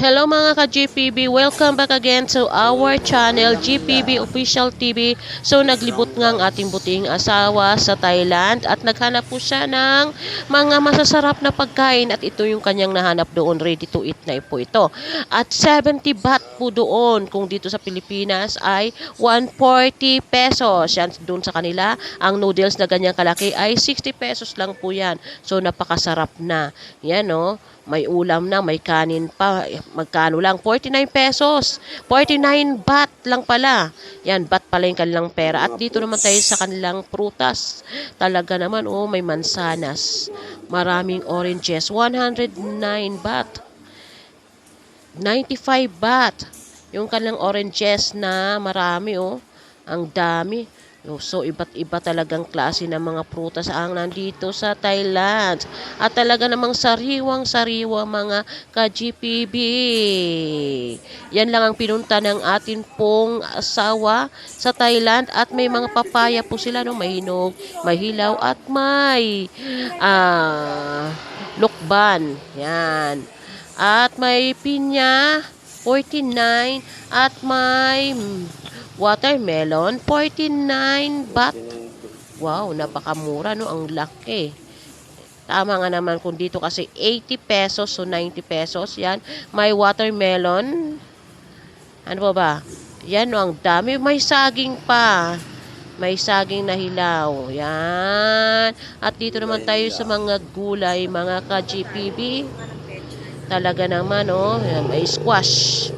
Hello mga ka-GPB, welcome back again to our channel, GPB Official TV. So naglibot nga ang ating buting asawa sa Thailand at naghanap po siya ng mga masasarap na pagkain at ito yung kanyang nahanap doon, ready to eat na po ito. At 70 baht po doon, kung dito sa Pilipinas ay 140 pesos. Yan doon sa kanila, ang noodles na ganyang kalaki ay 60 pesos lang po yan. So napakasarap na. Yan no, may ulam na, may kanin pa. Magkano lang? 49 pesos. 49 baht lang pala. Yan, baht pala yung kanilang pera. At dito naman tayo sa kanilang prutas. Talaga naman, oh, may mansanas. Maraming oranges. 109 baht. 95 baht. Yung kanilang oranges na marami, oh. Ang dami. Oh, So, iba't iba talagang klase ng mga prutas ang nandito sa Thailand. At talaga namang sariwang-sariwa mga ka-GPB. Yan lang ang pinunta ng atin pong asawa sa Thailand. At may mga papaya po sila, no? may hinog, may hilaw, at may ah, lukban. Yan. At may pinya, 49. At may watermelon, 49 baht. Wow, napakamura no, ang laki. Tama nga naman kung dito kasi 80 pesos so 90 pesos. Yan, may watermelon. Ano ba ba? Yan no, ang dami. May saging pa. May saging na hilaw. Yan. At dito naman tayo sa mga gulay, mga ka-GPB. Talaga naman, oh. Yan, may squash.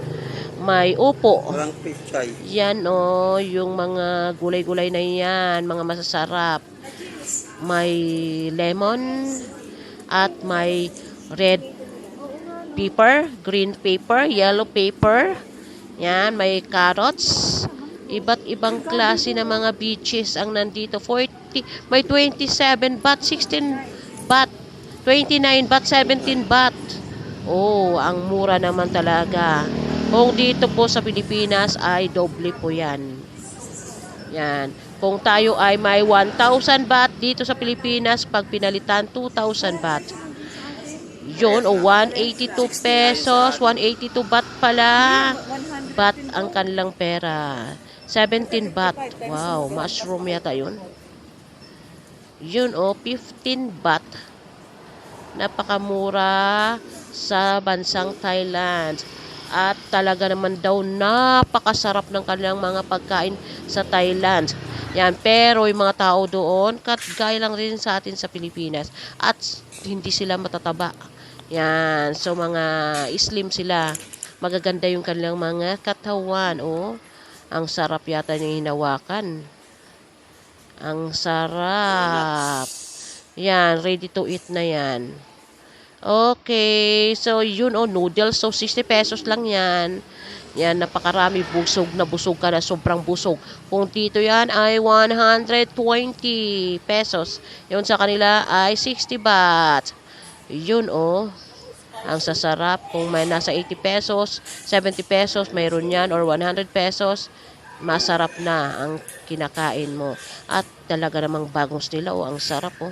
May upo. Walang pichay. Yan oh, yung mga gulay-gulay na yan, mga masasarap. May lemon at may red pepper, green pepper, yellow pepper. Yan, may carrots. Iba't ibang klase ng mga beaches ang nandito. 40, may 27 baht, 16 baht, 29 baht, 17 baht. Oh, ang mura naman talaga. Kung dito po sa Pilipinas ay doble po yan. Yan. Kung tayo ay may 1,000 baht dito sa Pilipinas, pag pinalitan 2,000 baht. Yun, o 182 pesos, 182 baht pala. Baht ang kanilang pera. 17 baht. Wow, mushroom yata yun. Yun, o 15 baht. Napakamura sa bansang Thailand. At talaga naman daw napakasarap ng kanilang mga pagkain sa Thailand. Yan, pero yung mga tao doon, kat gaya lang rin sa atin sa Pilipinas. At hindi sila matataba. Yan, so mga slim sila. Magaganda yung kanilang mga katawan. Oh, ang sarap yata niyang hinawakan. Ang sarap. Yan, ready to eat na yan. Okay, so yun oh, noodles. So 60 pesos lang yan. Yan, napakarami. Busog na busog ka na. Sobrang busog. Kung dito yan ay 120 pesos. Yun sa kanila ay 60 baht. Yun oh. Ang sasarap. Kung may nasa 80 pesos, 70 pesos, mayroon yan. Or 100 pesos, masarap na ang kinakain mo. At talaga namang bangus nila oh. Ang sarap oh.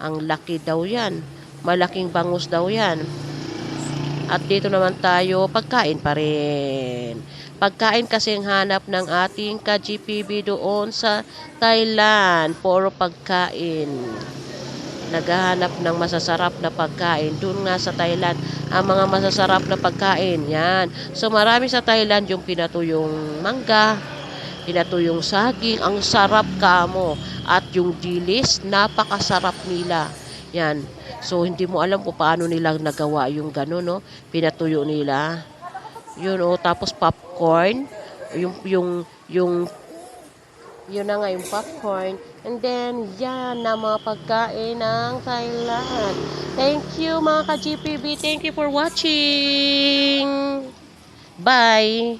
Ang laki daw yan. Malaking bangus daw yan. At dito naman tayo, pagkain pa rin. Pagkain kasi ang hanap ng ating ka-GPB doon sa Thailand. Puro pagkain. Naghahanap ng masasarap na pagkain. Doon nga sa Thailand, ang mga masasarap na pagkain. Yan. So marami sa Thailand yung pinatuyong mangga, pinatuyong saging. Ang sarap ka. At yung dilis, napakasarap nila. Yan. So, hindi mo alam kung paano nila nagawa yung gano'n, no? Pinatuyo nila. Yun, oh. Tapos popcorn. Yung, yung, yung, yun na nga, yung popcorn. And then, yan na mga pagkain ng Thailand. Thank you, mga ka-GPB. Thank you for watching. Bye.